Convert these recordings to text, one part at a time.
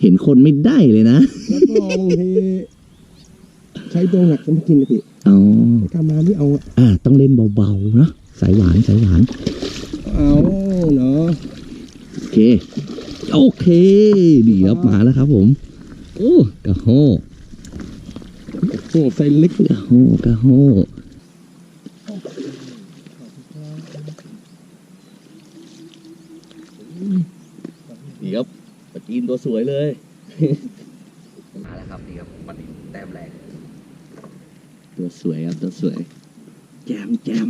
เห็นคนไม่ได้เลยนะ แล้วก็บางทีใช้ตัวหนักจะไม่กินนะพี่อ๋อกามาไม่เอาอะอ่า ต้องเล่นเบาๆเนอะสายหวานสายหวาน เอาเนาะโอเค โอเค ดีครับมาแล้วครับผม โอ้กระโฮโอ้ไซส์เล็กกระโฮกระโฮดีครับปะ จีนตัวสวยเลยมาแล้วครับดีครับวันนี้แต้มแรงตัวสวยครับตัวสวย แจมแจม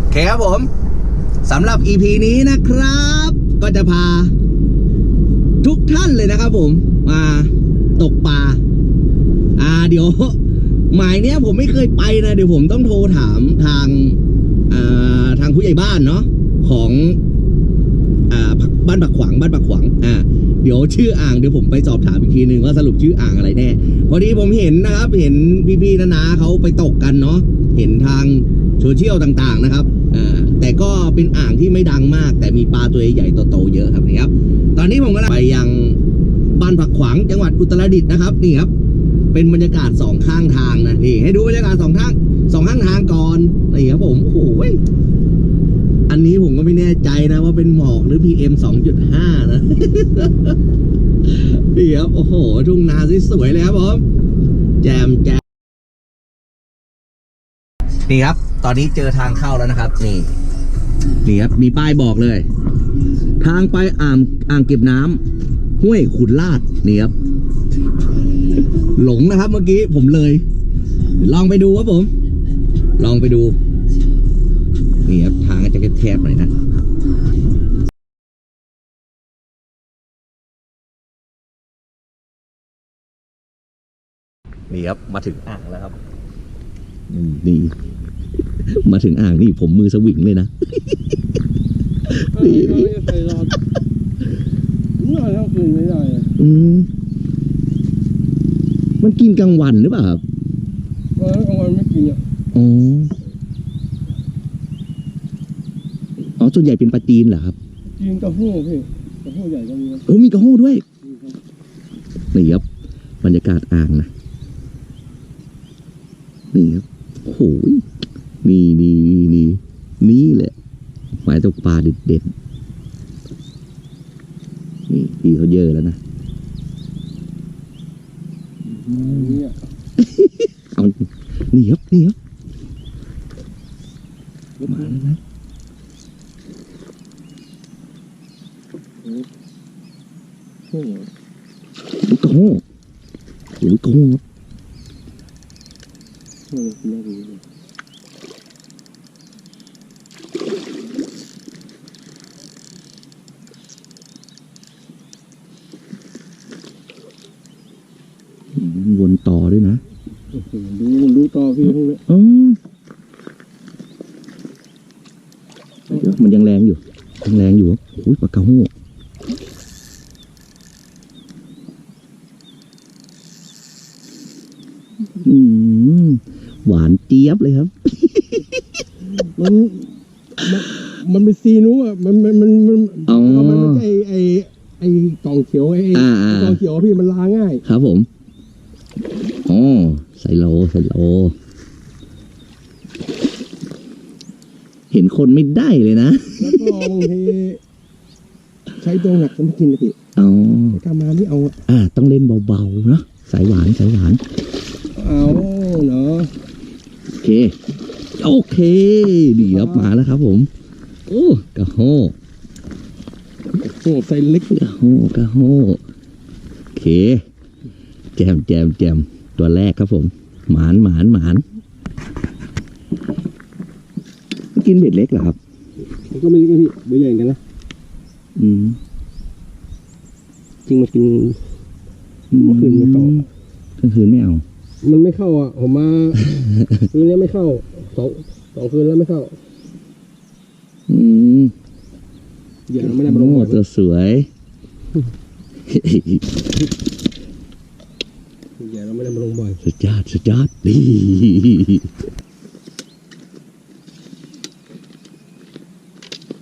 โอเคครับผม สำหรับ EP นี้นะครับ ก็จะพา ทุกท่านเลยนะครับผม มาตกปลาอ่าเดี๋ยว หมายเนี้ยผมไม่เคยไปนะเดี๋ยวผมต้องโทรถามทางอ่าทางผู้ใหญ่บ้านเนาะของอ่าบ้านบักขวางบ้านบักขวางอ่าเดี๋ยวชื่ออ่างเดี๋ยวผมไปสอบถามอีกทีหนึ่งว่าสรุปชื่ออ่างอะไรแน่พอดีผมเห็นนะครับ เห็นพี่ๆนาๆเขาไปตกกันเนาะเห็นทางโซเชียลต่างๆนะครับ แต่ก็เป็นอ่างที่ไม่ดังมาก แต่มีปลาตัวใหญ่ๆโตๆเยอะครับนี่ครับ ตอนนี้ผมก็ไปยังบ้านผักขวางจังหวัดอุตรดิตถ์นะครับนี่ครับ เป็นบรรยากาศสองข้างทางนะนี่ให้ดูบรรยากาศสองทางสองข้างทางก่อนนี่ครับผมโอ้โหอันนี้ผมก็ไม่แน่ใจนะว่าเป็นหมอกหรือ PM 2.5 นะนี่ครับโอ้โหทุ่งนาสวยๆเลยครับผม นี่ครับ ตอนนี้เจอทางเข้าแล้วนะครับ นี่ นี่ครับ มีป้ายบอกเลย ทางไปอ่างอ่างเก็บน้ำห้วยขุนลาดนี่ครับ หลงนะครับเมื่อกี้ผมเลย ลองไปดูครับผม ลองไปดู นี่ครับ ทางก็จะแคบๆหน่อยนะนี่ครับ มาถึงอ่างแล้วครับนี่ มาถึงอ่างนี่ผมมือสวิงเลยนะนี่ไม่ใส่รอดนี่อะไรทั้งคืนไม่ได้อะอืมมันกินกลางวันหรือเปล่าครับเออกลางวันไม่กินอะอ๋ออ๋อส่วนใหญ่เป็นปลาจีนเหรอครับกินกระหู้พี่กระหู้ใหญ่ก็มีนะโอ้มีกระโห้ด้วยนี่ครับบรรยากาศอ่างนะนี่ครับโอ้โหย นี่นี่นี่นี่นี่แหละ หมายตกปลาเด็ดเด็ดๆนี่พี่เขาเยอะแล้วนะนี่อะเอานี่ครับนี่ครับมาแล้วนะโอ้โหอุ๊ยกระโห้โอ้ยกระโห้ครับ โอ้โหกินได้ดีเลย อืมวนต่อด้วยนะ โอ้โหดูดูต่อพี่พวกนี้ อ๋อเดี๋ยวมันยังแรงอยู่ ยังแรงอยู่ครับโอ้ยปลากระโห้อืมหวานเจี๊ยบเลยครับ มันมันมันเป็นซีนู้อะมันมันมันมันอ๋อ มันไม่ใช่ไอไอไอกล่องเขียวไออ่าอ่า กล่องเขียวพี่มันลาง่ายครับผมอ๋อใส่โลใส่โล เห็นคนไม่ได้เลยนะ แล้วก็บางทีใช้ตัวหนักจะไม่กินนะพี่อ๋อกามาไม่เอาอะอ่า ต้องเล่นเบาๆเนอะสายหวานสายหวาน เอาเนาะ โอเค โอเค ดีครับมาแล้วครับผม โอ้กระโฮโอ้ไซส์เล็กกระโฮกระโฮโอเค แจมแจมแจมตัวแรกครับผม หมานหมานหมานกินเบ็ดเล็กเหรอครับ มันก็ไม่เล็กนะพี่เบอร์ใหญ่เหมือนกันนะ อืม จริงมากินเมื่อคืนไม่เข้ากลางคืนไม่เอา มันไม่เข้าอะ ผมมา คืนนี้ไม่เข้าสองสองคืนแล้วไม่เข้าอืมเหยื่อเราไม่ได้มาลงโอ้บ่อยตัวสวยเหยื่อเราไม่ได้มาลงบ่อยสุดยอดสุดยอดดี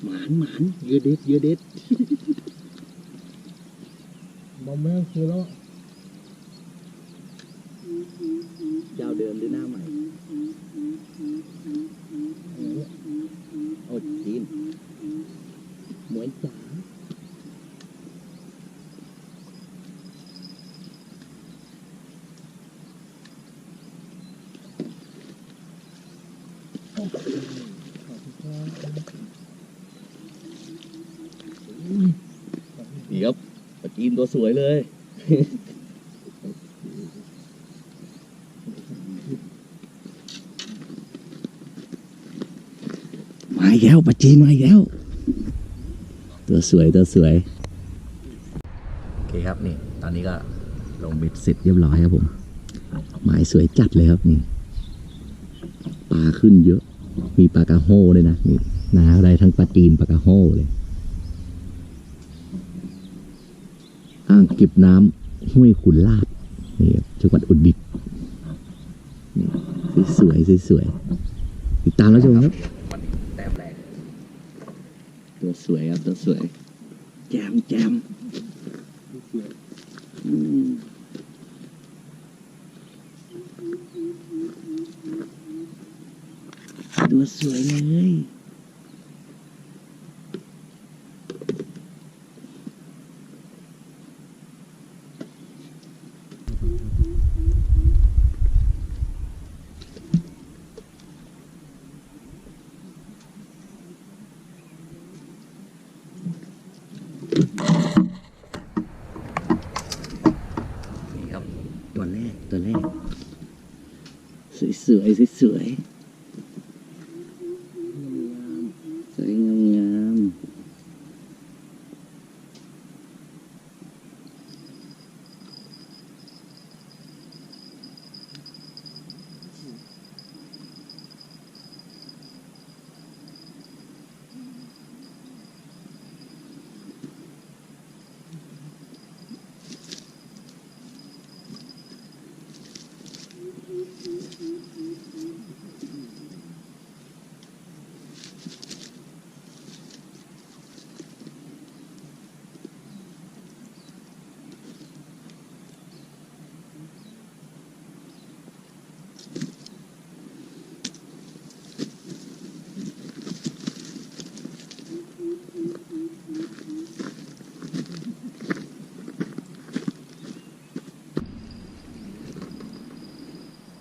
หมานหมานเยอะเด็ดเยอะเด็ดบอมแม่งคือแล้ว เจ้าเดิมหรือหน้าใหม่โอ้จีนหมวยจ๋าเดี๋ยวปลาจีนตัวสวยเลย มาอีกแล้วปลาจีนมาอีกแล้ว ตัวสวยตัวสวย โอเคครับนี่ ตอนนี้ก็ลงบิดเสร็จเรียบร้อยครับผม หมายสวยจัดเลยครับนี่ปลาขึ้นเยอะ มีปลากระโฮเลยนะนี่นาได้ทั้งปลาจีนปลากระโฮเลย อ่างเก็บน้ำห้วยขุนลาดนี่ครับจังหวัดอุตรดิตถ์นี่สวยสวยติดตามแล้วชมครับ สวยครับตัวสวย แจมแจมอืมตัวสวยเลยนี่ครับ ตัวแรกตัวแรก สวยสวยสวยสวยสวยงามงาม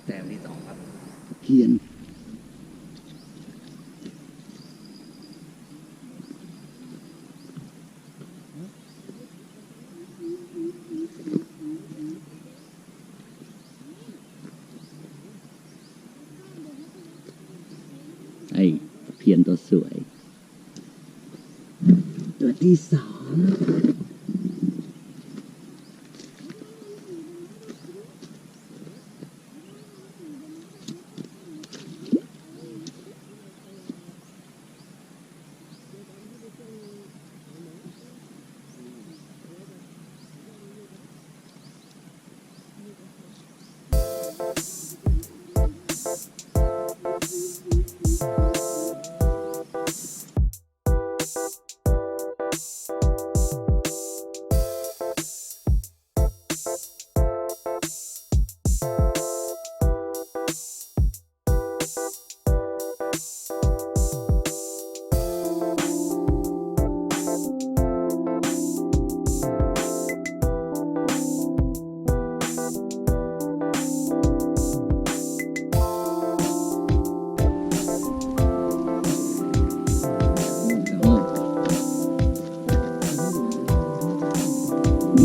แต้มที่สองครับ เขียนไอ้เพียนตัวสวย ตัวที่สอง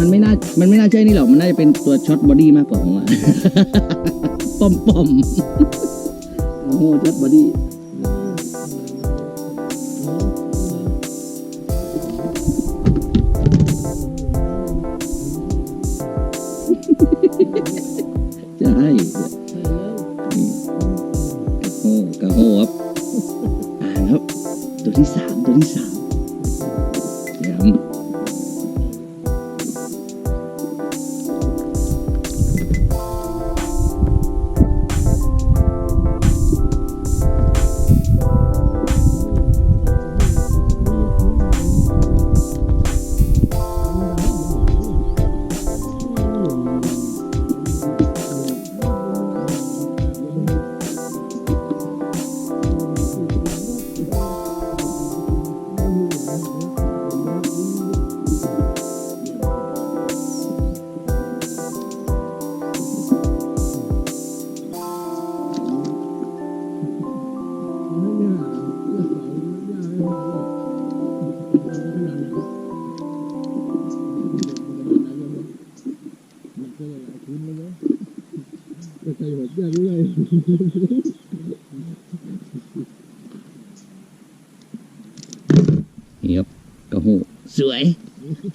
มันไม่น่า มันไม่น่าใช่นี่หรอก มันน่าจะเป็นตัวช็อตบอดี้มากกว่าผมอะปอมปอมโอ้โหช็อตบอดี้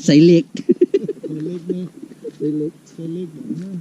ใส่เล็กเล็กนะเล็กเล็กเล็กนะ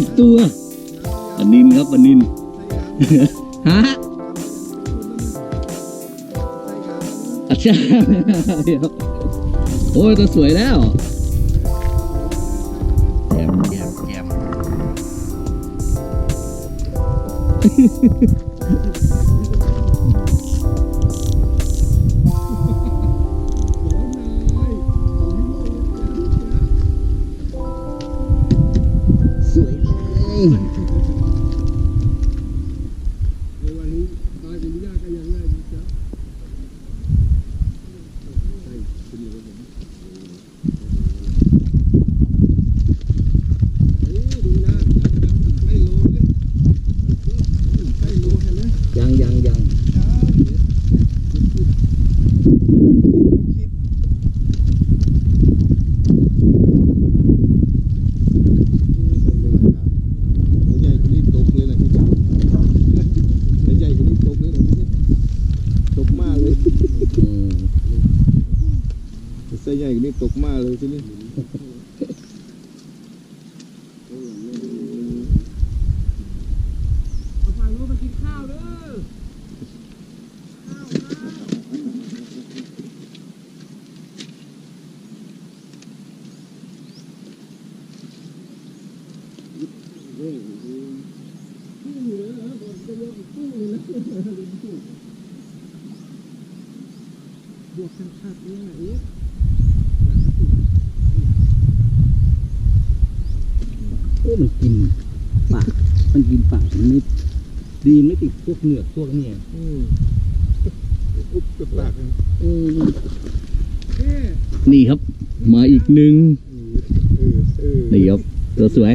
อีกตัวปลานินครับปลานินฮะอาจารย์เดี๋ยวโอ้ยตัวสวยแล้วแยมแยมแยม บนจะยกตู้เลยนะบวกกันขาดเนี่ยเอ๊ะโอ้มันกินปาก มันกินปากมันไม่ดีไม่ติดพวกเหนือกพวกเนี่ยอืมอุ๊บกระตากเลยอืมนี่ครับ มาอีกหนึ่งเออเออนี่ครับตัวสวย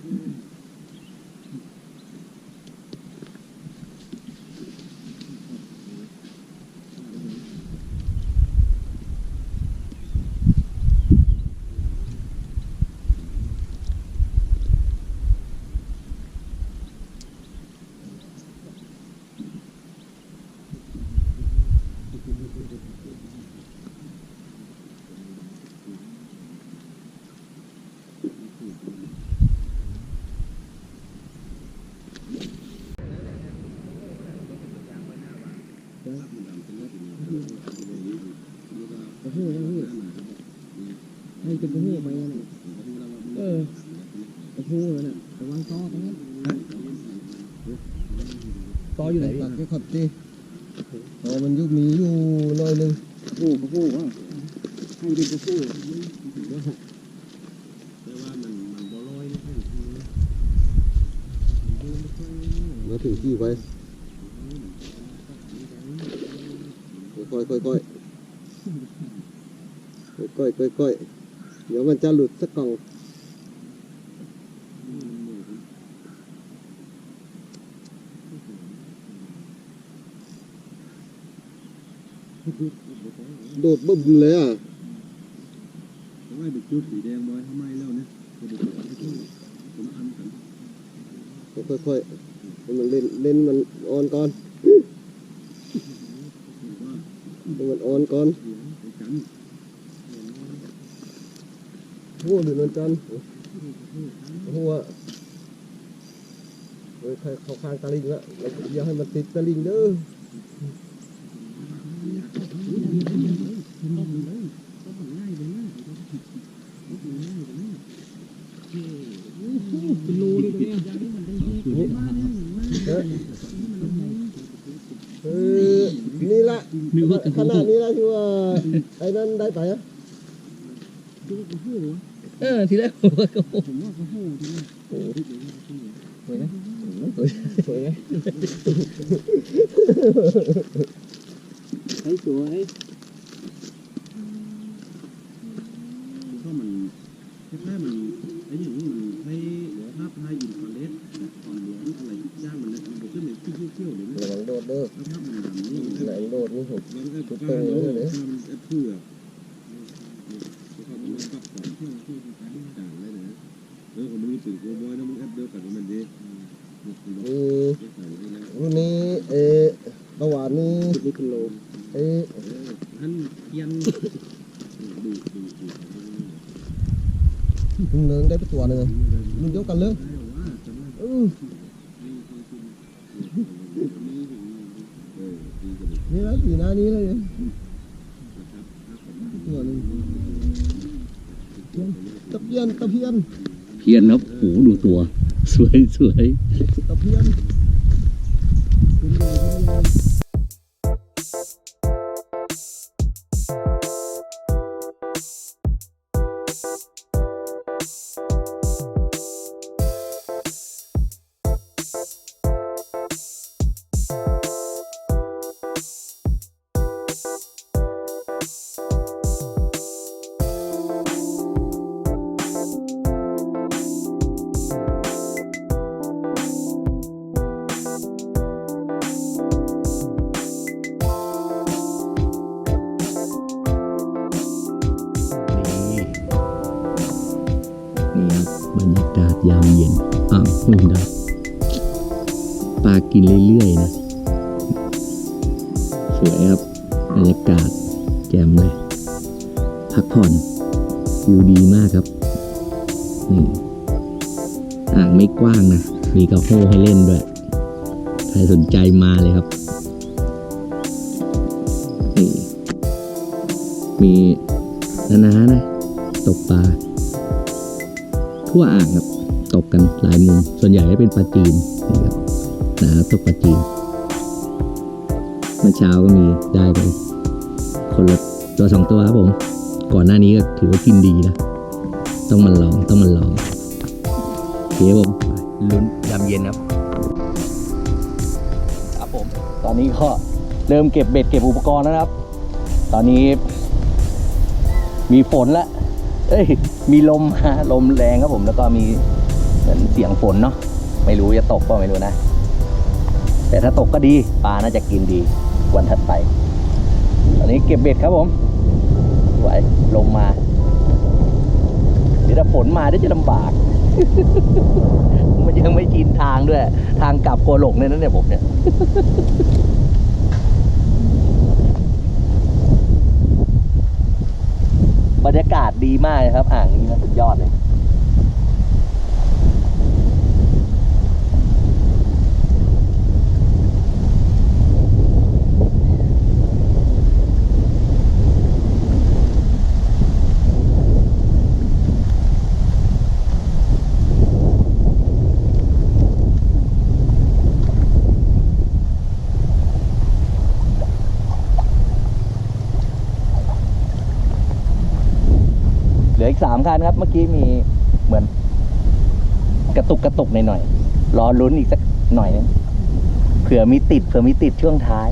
ก ให้จะกระหู้ไปเนน่ะเออกระหู้นั่นน่ะระวังต้อตรงนั้นต่ออยู่ไหนตักแค่ขัดดิอ๋อมันยุบมีอยู่หน่อยหนึงกระหู้กระหู้อะให้เป็นกระหู้มาถึงที่ไว้ค่อยๆค่อยๆค่อยๆค่อยๆ เดี๋ยวมันจะหลุดสักกล่องโดดบึ้มเลยอะไม่ไปจุดสีแดงบอยทำไมแล้วเนี่ยค่อยๆให้มันเล่นเล่นมันออนก่อนให้มันออนก่อน หัวหรือมันจันทร์หัวเฮ้ยใครเข้าข้างตะลิงละเราอย่าให้มันติดตะลิงเด้อเป็นรูเลยตรงเนี้ยเออนี่ละขนาดนี้ละที่ว่าไอ้นั่นได้ไปอะ เออทีแรกผมก็ผมว่ากระหู้ทีนี้สวยไหมสวยไหมให้สวยก็มันคล้ายๆมันไอ้อย่างนี้มันให้หรือภาพให้ยินคอนเล็กคอนร้อนอะไรย่างมันเนี่ยมันก็ขึ้นเป็นเที่ยวๆเลยนะระวังโดดเด้อภาพมันดำนี่ไหนโดดนี่ผมมันก็กล้าเนาะมันเพื่อเขามัน ปักก่ที่การต่างเลยนะเออผมม่รู้สึกว่าบอยนะมึงแอปเดียวกันมันดีเอืมรุ่นนี้เออประวัตินี้นี่เป็นโลเออท่านยันดูดูดูลุงเลิงได้ไปตัวหนึ่งลุงยกกันเลิงว่าจะมาอือเออนี่แล้วสีหน้านี้เลย ตะเพียนเพียนครับโอ้ดูตัว สวยสวยตะเพียน เล่นด้วย ใครสนใจมาเลยครับนี่มีนานานะ ตกปลา ทั่วอ่างครับ ตกกันหลายมุม ส่วนใหญ่จะเป็นปลาจีนนี่ครับนะตกปลาจีนเมื่อเช้าก็มีได้ไปคนละตัวสองตัวครับผม ก่อนหน้านี้ก็ถือว่ากินดีนะ ต้องมันลอง ต้องมันลองเคครับผมลุ้นยามเย็นครับ อนนี้ก็เริ่มเก็บเบ็ดเก็บอุปกรณ์แล้วนะครับ ตอนนี้ มีฝนล้วเอ้ย มีลมฮะลมแรงครับผมแล้วก็มีเหมือนเสียงฝนเนาะไม่รู้จะตกก็ไม่รู้นะ แต่ถ้าตกก็ดีปลาน่าจะกินดี วันถัดไป ตอนนี้เก็บเบ็ดครับผมไหวลมมาเดี๋ยวถ้าฝนมาเดี๋ยวจะลำบาก ยังไม่ชินทางด้วย ทางกลับโกหลงเนี่ยนั่นเนี่ยผมเนี่ยบรรยากาศดีมากครับ อ่างนี้นะสุดยอดเลย สามคันครับ เมื่อกี้มีเหมือน กระตุกกระตุกหน่อยๆรอลุ้นอีกสักหน่อยนึงเผื่อมีติดเผื่อมีติดช่วงท้าย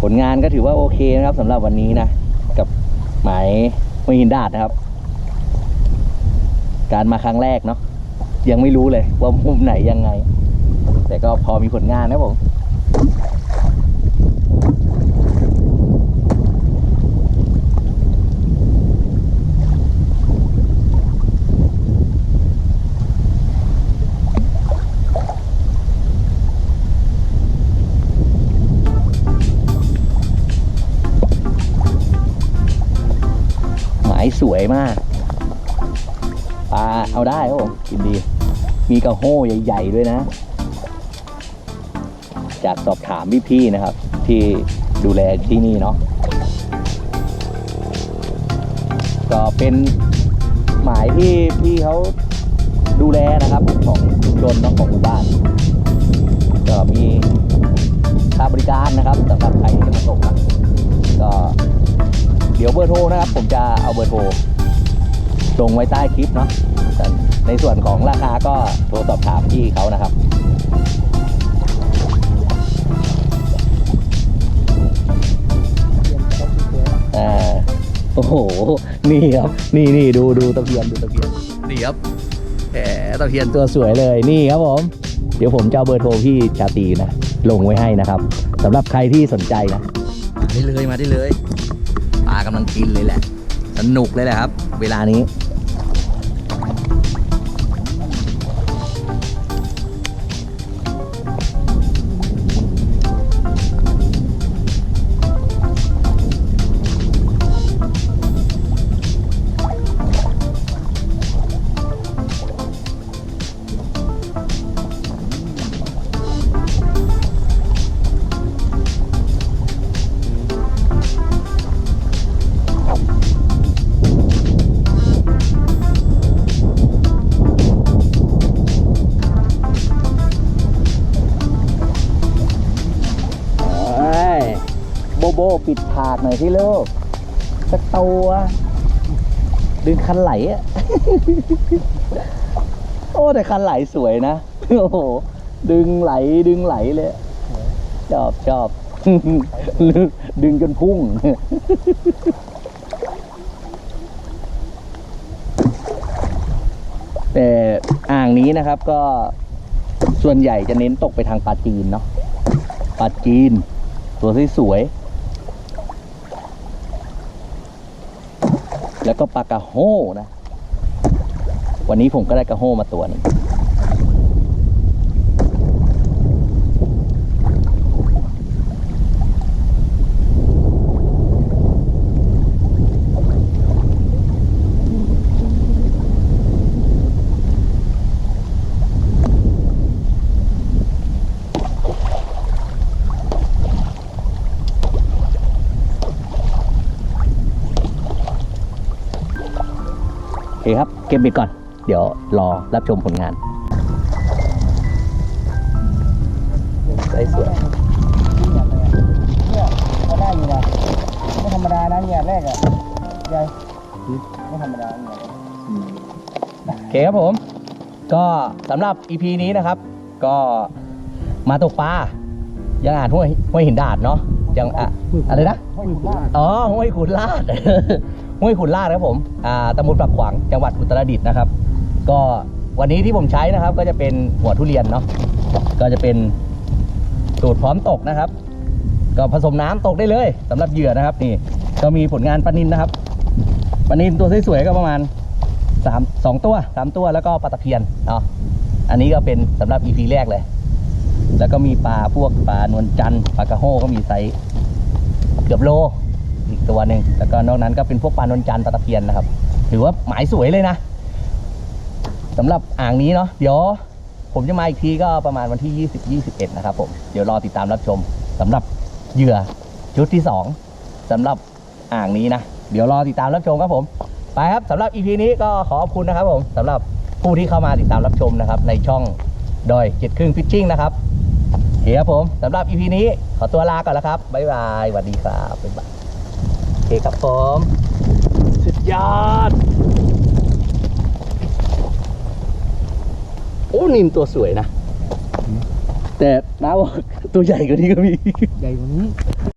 ผลงานก็ถือว่าโอเคนะครับสำหรับวันนี้นะ กับหมายม่หินดาดนะครับ การมาครั้งแรกเนาะยังไม่รู้เลยว่ามุมไหนยังไง แต่ก็พอมีผลงานนะผม สวยมาก ปลาเอาได้ครับผมกินดี มีกระโห้ใหญ่ ๆ ด้วยนะ จากสอบถามพี่ๆนะครับ ที่ดูแลที่นี่เนาะก็เป็นหมายที่พี่เขาดูแลนะครับของชุมชนน้องของหมู่บ้าน ก็มีค่าบริการนะครับสำหรับใครที่จะมาตกนะก็ เดี๋ยวเบอร์โทรนะครับ ผมจะเอาเบอร์โทรลงไว้ใต้คลิปเนาะแต่ในส่วนของราคาก็โทรสอบถามพี่เขานะครับอ่าโอ้โห นี่ครับ นี่นี่ดูดูตะเพียนดูตะเพียน นี่ครับแหมตะเพียนตัวสวยเลย นี่ครับผม เดี๋ยวผมจะเอาเบอร์โทรพี่ชาตรีนะ ลงไว้ให้นะครับสำหรับใครที่สนใจนะมาได้เลย มาได้เลยปลากำลังกินเลยแหละ สนุกเลยแหละครับ เวลานี้ หน่อยที่ลูกสักตัวดึงคันไหลอะโอ้แต่คันไหลสวยนะโอ้โหดึงไหลดึงไหลเลยชอบชอบดึงจนพุ่งแต่อ่างนี้นะครับก็ส่วนใหญ่จะเน้นตกไปทางปลาจีนเนาะปลาจีน ตัวสวยๆ แล้วก็ปลากระโห้นะ วันนี้ผมก็ได้กระโห้มาตัวหนึ่ง เคครับ เก็บบิดก่อน เดี๋ยวรอรับชมผลงานใส่สวยเนี่ยเขาได้อยู่นะไม่ธรรมดานะเนี่ยแรกอะใหญ่ไม่ธรรมดาเนี่ยโอเคครับผม ก็สำหรับ EP นี้นะครับ ก็มาตกปลายังอ่านห้วยห้วยหินดาดเนาะยังอะอะไรนะห้อยขุนลาดอ๋อห้วยขุนลาด ห้วยขุนลาดครับผมอ่าตำบลปากขวางจังหวัดอุตรดิตถ์นะครับ ก็วันนี้ที่ผมใช้นะครับ ก็จะเป็นหัวทุเรียนเนาะก็จะเป็นสูตรพร้อมตกนะครับ ก็ผสมน้ำตกได้เลยสำหรับเหยื่อนะครับนี่ก็มีผลงานปลานินนะครับปลานินตัวสวยๆก็ประมาณสามสองตัวสามตัวแล้วก็ปลาตะเพียนเนาะอันนี้ก็เป็นสำหรับ EP แรกเลย แล้วก็มีปลาพวกปลานวลจันทร์ปลากระโฮก็มีไซส์เกือบโล อีกตัวหนึ่งแล้วก็นอกนั้นก็เป็นพวกปลานวลจันทร์ปลาตะเพียนนะครับ ถือว่าหมายสวยเลยนะสำหรับอ่างนี้เนาะเดี๋ยวผมจะมาอีกทีก็ประมาณวันที่ 20 21 นะครับผมเดี๋ยวรอติดตามรับชมสำหรับเหยื่อชุดที่ 2สำหรับอ่างนี้นะ เดี๋ยวรอติดตามรับชมครับผมไปครับสำหรับ EP นี้ก็ขอขอบคุณนะครับผมสำหรับผู้ที่เข้ามาติดตามรับชมนะครับ ในช่องดอยเจ็ดครึ่งฟิชชิ่งนะครับเคครับผมสำหรับ EP นี้ขอตัวลาก่อนแล้วครับ บ๊ายบายสวัสดีครับบ๊ายบาย เคครับผมสุดยอด โอ้นิมตัวสวยนะ แต่น้าบอกตัวใหญ่กว่านี้ก็มี ใหญ่กว่านี้